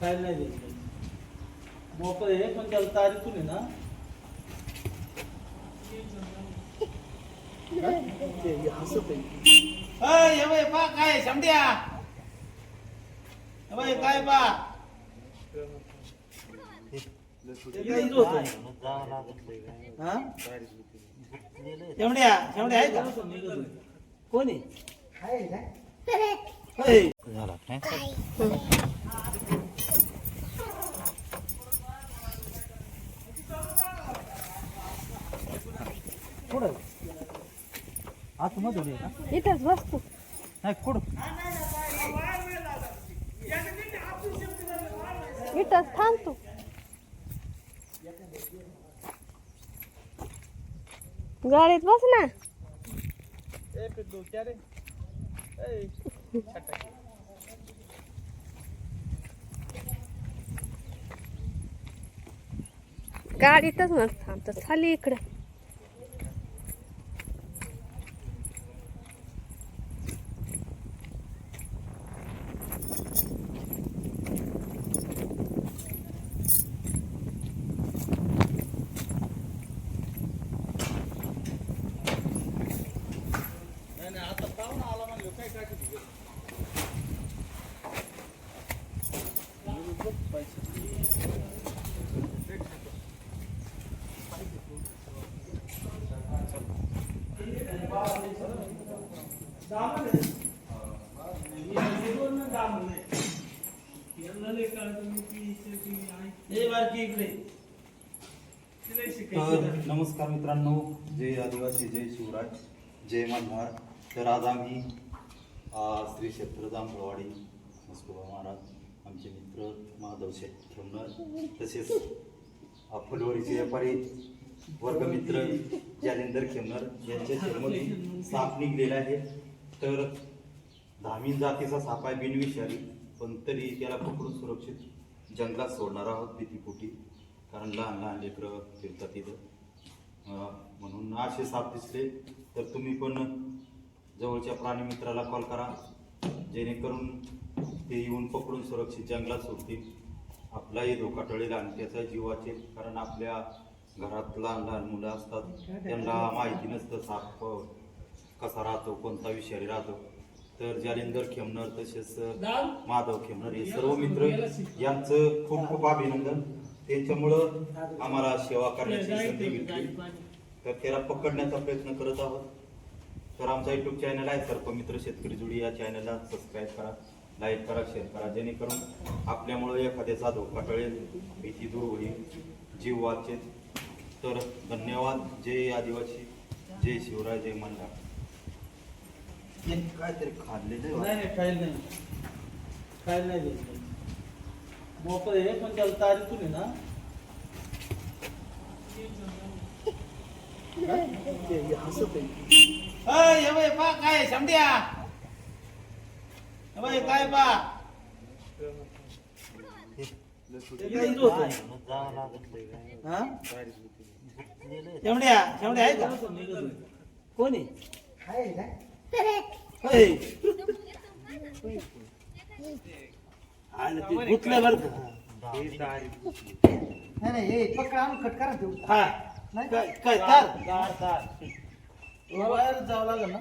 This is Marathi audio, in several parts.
खायला नाही द्यायचं मोकळं आहे पण त्याला तारीखून आहे ना ते हसत आहे अय, हे बाई, पहा काय शमड्या हे बाई, काय पा हा शेवड्या शेवड्या आहे का कोण आहे कुठं का इथंच बसतो नाही कुठं? इथंच थांबतो गाडीत बस ना. गाडीतच ना थांबतो. खाली इकडे नाही नाही आता पाहुणा आला म्हणलं काय काय किती ए बारकी इकडे तर नमस्कार मित्रांनो जय आदिवासी जय शिवराज जय मल्हार तर आज आम्ही श्री क्षेत्र जांभळवाडी मस्कोबा महाराज आमचे मित्र माधव शेठ तसेच फुलवरीचे व्यापारी वर्गमित्र जालिंदर खेमनर यांच्या जन्मदिन साप निघलेला आहे. तर धामीन जातीचा साप आहे बिनविषारी पण तरी त्याला पकडून सुरक्षित जंगलात सोडणार आहोत भीतीपोटी. कारण लहान लहान लेकरं फिरतात तिथं. म्हणून असे साप दिसले. तर तुम्ही पण जवळच्या प्राणीमित्राला कॉल करा. जेणेकरून ते येऊन पकडून सुरक्षित जंगलात सोडतील. आपलाही धोका टळेल आणि त्याचा जीव वाचेल. कारण आपल्या घरात लहान लहान मुलं असतात. त्यांना माहिती नसतं साप कसा राहतो कोणता विषारी राहतो तर जालिंदर खेमनर तसेच माधव खेमनर हे सर्व मित्र यांचं खूप खूप अभिनंदन. त्यांच्यामुळं आम्हाला सेवा करण्याची संधी भेटली. तर त्याला पकडण्याचा प्रयत्न करत आहोत. तर आमचा युट्यूब चॅनल आहे सर्प मित्र शेतकरी जुडी या चॅनलला सबस्क्राईब करा लाईक करा शेअर करा जेणेकरून आपल्यामुळं एखाद्याचा धोका टळेल भीती दूर होईल. जीव वाचेल. तर धन्यवाद. जय आदिवासी. जय शिवराय जय मल्हार. काहीतरी खाल्लेलं नाही. नाही खायला नाही खायला नाही मोकळं आहे पण त्याला तारीखून आहे ना हसत आहे अय, हे पहा काय शमड्या हे बाई, काय पा शेवड्या शेवड्या आहे का कोण आहे. आणि ते गुतलं बरं का? नाही नाही हे पकड आणून कट करा देऊ हा. काय काय तार तार तार तुला बाहेर जावं लागेल ना.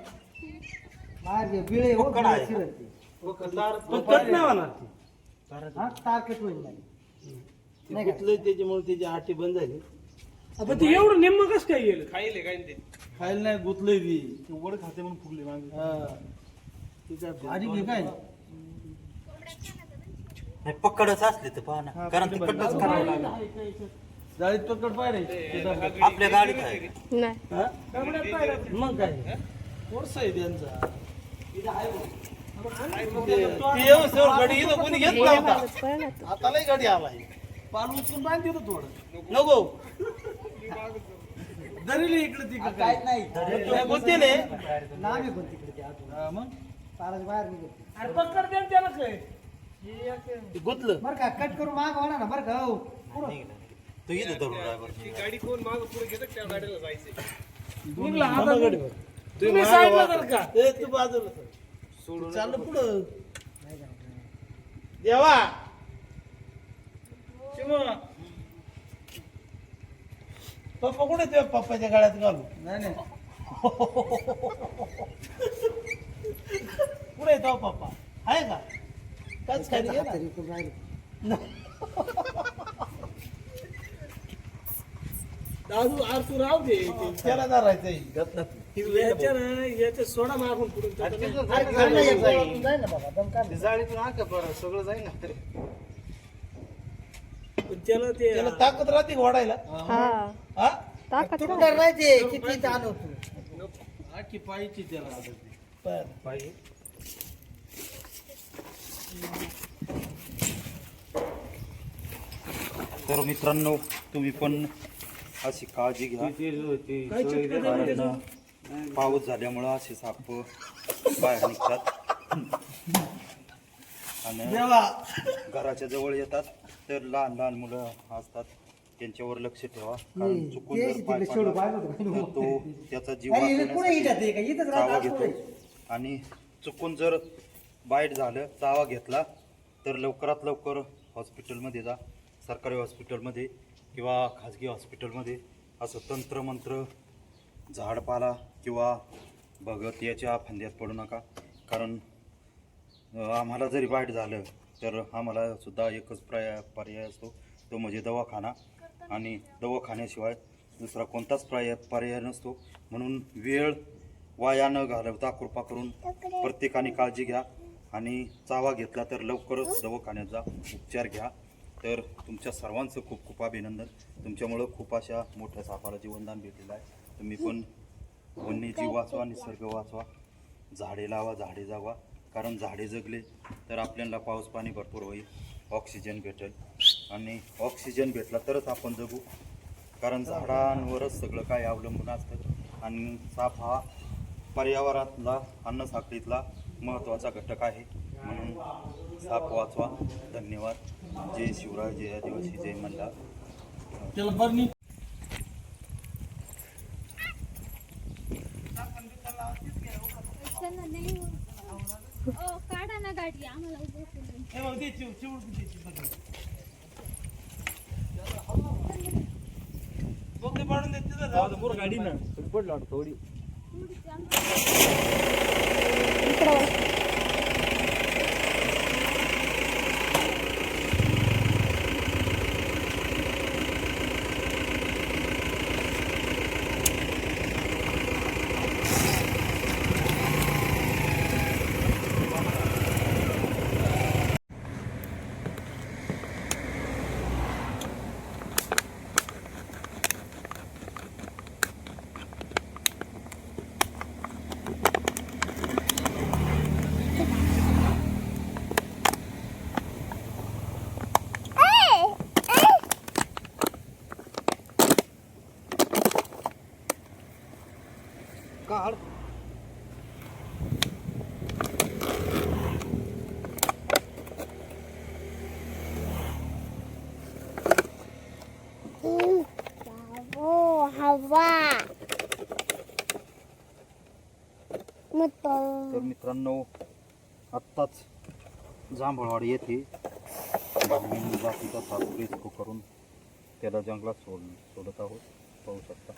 बाहेर घे बिळे हो शिरत ते. पण कट नाही होणार ती. हा तार कट होईल नाही ते नाही का? गुतलं त्याच्यामुळे त्याची आटी बंद झाली. आपण ते एवढं नेमकं कसं काय गेलं खायला नाही गुतलंय ती वड खाते म्हणून फुगले मागे. हा. ती काय भारी घे काय? नाही पकडच असले तर पहा ना कारण ते कटच करावं लागेल. जाळीत पकड पाहिजे आपल्या गाडीत आहे. नाही. मग काय? कोर्स आहे त्यांचा. ते- ते व्यवस्थेवर गडी इथं कोणी घेत नव्हता पळला तो. आता लय गाडी आलाय. पाल उचलून बांध देतो थोडं. नको. दरीले इकडे तिकडे काय नाही. गुंतेले नाव आहे पण तिकडे ते आतून मग? ताराच्या बाहेर निघत अरे पकड ना त्याला काय ते गुतलं. बरं का कट करून माग होणार ना बरं का हो. पुढं. तू इथं धरून ड्रायव्हर निघला आता तुम्ही साईडला जर का. ए तू बाजूला सर. चाललं पुढं. देवा. शिवा पप्पा कुठे ते पप्पाच्या गाड्यात घालू नाही नाही. कुठे येतो पप्पा? आहे का? काच खाली राहिलं. दादू आर तू राहू दे. त्याला धरायचंय याच्या ना याच्या सोडा मागून पुढून. त्याचं नाही. अरे, घरनं एक गोळातून जाईल ना बाबा दम काढ. जाळीतून आका बरं? सगळं जाईल ना पण त्याला ते त्याला ताकद राहते का वाढायला हा. तुटणार नाही. ते किती ताण होतो. आखी त्याला. बर. तर मित्रांनो तुम्ही पण अशी काळजी घ्या. पाऊस झाल्यामुळं असे साप बाहेर निघतात. आणि देवा. घराच्या जवळ येतात. तर लहान लहान मुलं असतात त्यांच्यावर लक्ष ठेवा. कारण चुकून ते जर पाय पडला. तर तो त्याचा जीव वाचवण्यासाठी चावा घेतो. आणि चुकून जर बाईट झालं चावा घेतला तर लवकरात लवकर हॉस्पिटलमध्ये जा. सरकारी हॉस्पिटलमध्ये किंवा खाजगी हॉस्पिटलमध्ये असं तंत्रमंत्र झाडपाला किंवा भगत याच्या फांद्यात पडू नका. कारण आम्हाला जरी वाईट झालं तर आम्हाला सुद्धा एकच पर्याय पर्याय असतो. तो म्हणजे दवाखाना. आणि दवाखान्याशिवाय दुसरा कोणताच पर्याय पर्याय नसतो. म्हणून वेळ वाया न घालवता कृपा करून प्रत्येकाने काळजी घ्या आणि चावा घेतला तर लवकरच दवाखान्याचा उपचार घ्या. तर तुमच्या सर्वांचं खूप खूप अभिनंदन. तुमच्यामुळं खूप अशा मोठ्या सापाला जीवनदान भेटलेलं आहे. तुम्ही पण वन्यजीव वाचवा निसर्ग वाचवा. झाडे लावा झाडे जावा. कारण झाडे जगले तर आपल्याला पाऊस पाणी भरपूर होईल. ऑक्सिजन भेटेल. आणि ऑक्सिजन भेटला तरच आपण जगू. कारण झाडांवरच सगळं काय अवलंबून असतं. आणि साप हा पर्यावरणातला अन्नसाखळीतला महत्त्वाचा घटक आहे. म्हणून साप वाचवा. धन्यवाद. जय शिवराय जय आदिवासी जय नाही हो. ओ, काढा ना गाडी आम्हाला उभं करून. हे बघ, दे चिव चिवड द्यायची बघ. बोगदे पाडून देत तिथं जाऊ दे. गाडी ना. थोडी चांगली. इकडं काढ. तर मित्रांनो आत्ताच जांभळवाडी येथे जातीचा रेस्क्यू करून त्याला जंगलात सोड सोडत आहोत. पाहू शकता.